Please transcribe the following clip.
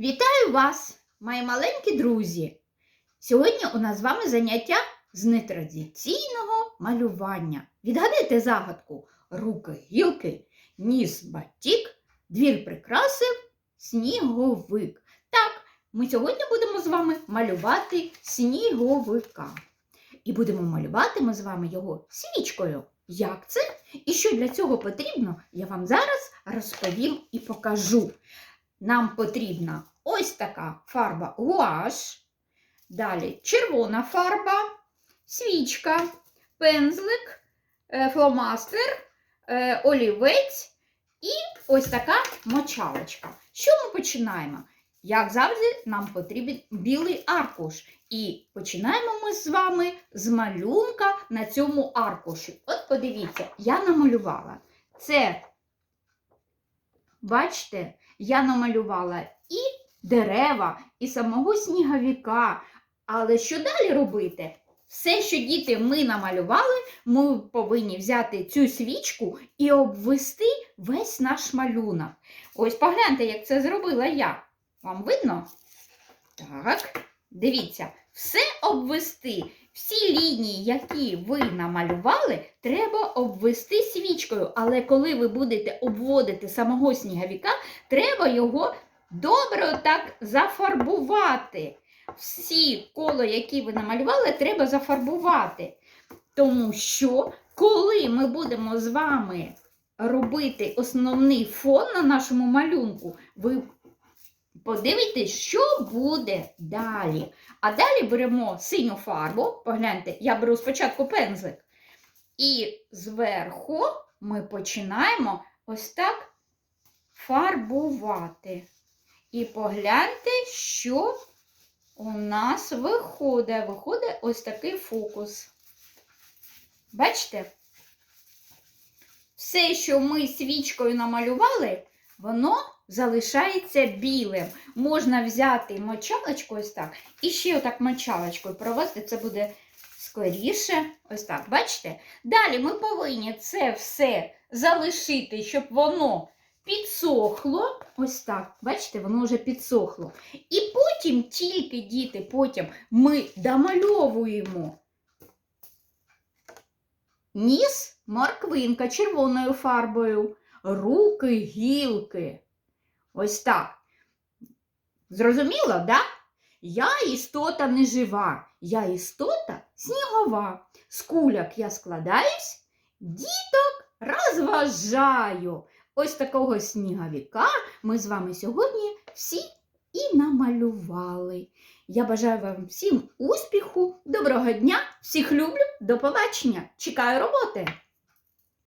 Вітаю вас, мої маленькі друзі! Сьогодні у нас з вами заняття з нетрадиційного малювання. Відгадайте загадку: руки гілки, ніс батік, двір прикрасив, сніговик. Так, ми сьогодні будемо з вами малювати сніговика. І будемо малювати ми з вами його свічкою. Як це? І що для цього потрібно, я вам зараз розповім і покажу. Нам потрібна ось така фарба гуаш, далі червона фарба, свічка, пензлик, е, фломастер, е, олівець і ось така мочалочка. Що ми починаємо? Як завжди, нам потрібен білий аркуш. І починаємо ми з вами з малюнка на цьому аркуші. От подивіться, я намалювала. Це, бачите, я намалювала і дерева, і самого сніговіка. Але що далі робити? Все, що діти ми намалювали, ми повинні взяти цю свічку і обвести весь наш малюнок. Ось погляньте, як це зробила я. Вам видно? Так, дивіться, все обвести. Всі лінії, які ви намалювали, треба обвести свічкою. Але коли ви будете обводити самого сніговіка, треба його добре так зафарбувати. Всі коло, які ви намалювали, треба зафарбувати. Тому що, коли ми будемо з вами робити основний фон на нашому малюнку, ви подивитесь, що буде далі. А далі беремо синю фарбу. Погляньте, я беру спочатку пензлик. І зверху ми починаємо ось так фарбувати. І погляньте, що у нас виходить. Виходить ось такий фокус. Бачите? Все, що ми свічкою намалювали, воно залишається білим. Можна взяти мочалочку ось так, і ще отак мочалочкою провести, це буде скоріше. Ось так, бачите? Далі ми повинні це все залишити, щоб воно підсохло. Ось так, бачите, воно вже підсохло. І потім, тільки діти, потім ми домальовуємо ніс морквинка червоною фарбою, руки, гілки. Ось так. Зрозуміло, да? Я істота не жива, я істота снігова. З куляк я складаюсь, діток розважаю. Ось такого сніговіка ми з вами сьогодні всі і намалювали. Я бажаю вам всім успіху, доброго дня, всіх люблю, до побачення. Чекаю роботи!